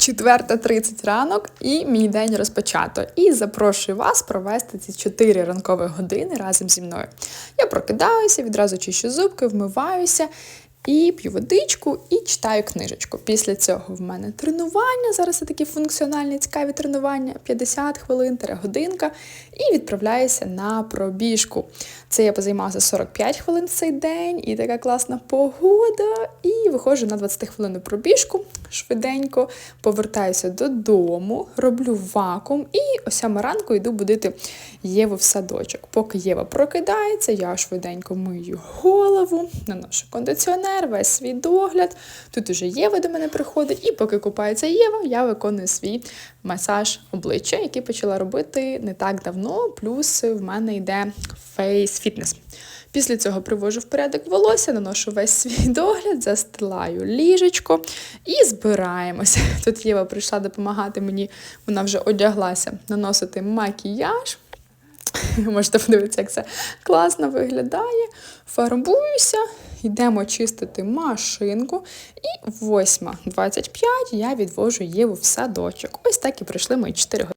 4.30 ранок і мій день розпочато. І запрошую вас провести ці 4 ранкові години разом зі мною. Я прокидаюся, відразу чищу зубки, вмиваюся. І п'ю водичку і читаю книжечку. Після цього в мене тренування. Зараз це такі функціональні, цікаві тренування, 50 хвилин, годинка, і відправляюся на пробіжку. Це я позаймався 45 хвилин в цей день, і така класна погода. І виходжу на 20 хвилин пробіжку швиденько, повертаюся додому, роблю вакуум і о 7 ранку йду будити Єву в садочок. Поки Єва прокидається, я швиденько мию голову, наношу кондиціонер, весь свій догляд. Тут уже Єва до мене приходить, і поки купається Єва, я виконую свій масаж обличчя, який почала робити не так давно. Плюс в мене йде фейс-фітнес. Після цього привожу в порядок волосся, наношу весь свій догляд, застилаю ліжечко і збираємося. Тут Єва прийшла допомагати мені, вона вже одяглася наносити макіяж. Можете подивитися, як це класно виглядає. Фарбуюся, йдемо чистити машинку. І 8.25 я відвожу Єву в садочок. Ось так і пройшли мої 4 години.